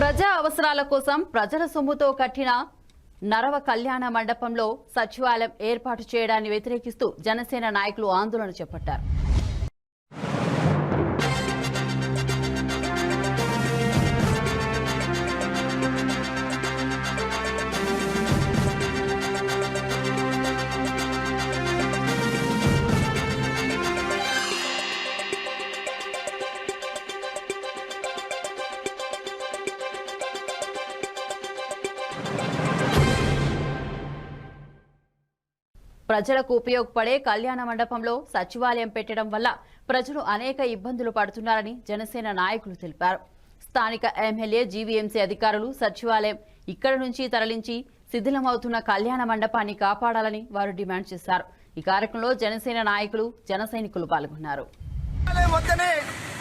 ప్రజా అవసరాల కోసం ప్రజల సొమ్ముతో కట్టిన నరవ కళ్యాణ మండపంలో సచివాలయం ఏర్పాటు చేయడాన్ని వ్యతిరేకిస్తూ జనసేన నాయకులు ఆందోళన చేపట్టారు. ప్రజలకు ఉపయోగపడే కళ్యాణ మండపంలో సచివాలయం పెట్టడం వల్ల ప్రజలు అనేక ఇబ్బందులు పడుతున్నారని జనసేన నాయకులు తెలిపారు. స్థానిక ఎమ్మెల్యే జీవీఎంసీ అధికారులు సచివాలయం ఇక్కడ నుంచి తరలించి శిథిలమవుతున్న కళ్యాణ మండపాన్ని కాపాడాలని వారు డిమాండ్ చేశారు. ఈ కార్యక్రమంలో జనసేన నాయకులు జన సైనికులు పాల్గొన్నారు.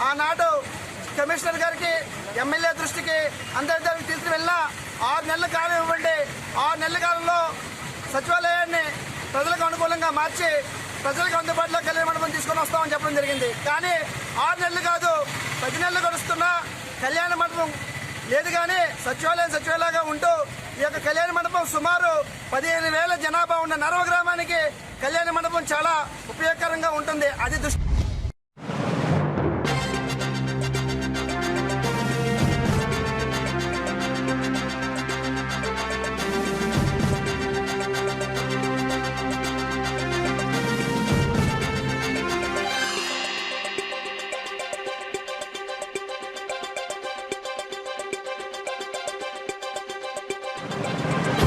ఆనాడు కమిషనర్ గారికి ఎమ్మెల్యే దృష్టికి అందరి దగ్గరికి తీసుకు ఆరు నెలల కాలం ఇవ్వండి. ఆరు నెలల కాలంలో సచివాలయాన్ని ప్రజలకు అనుకూలంగా మార్చి ప్రజలకు అందుబాటులో కళ్యాణ మండపం తీసుకొని వస్తామని చెప్పడం జరిగింది. కానీ ఆరు నెలలు కాదు పది నెలలు గడుస్తున్న కళ్యాణ మండపం లేదు కానీ సచివాలయం సచివాలయంగా ఉంటూ ఈ యొక్క కళ్యాణ మండపం సుమారు పదిహేను వేల జనాభా ఉన్న నరవ గ్రామానికి కళ్యాణ మండపం చాలా ఉపయోగకరంగా ఉంటుంది. అది దృష్టి あっ!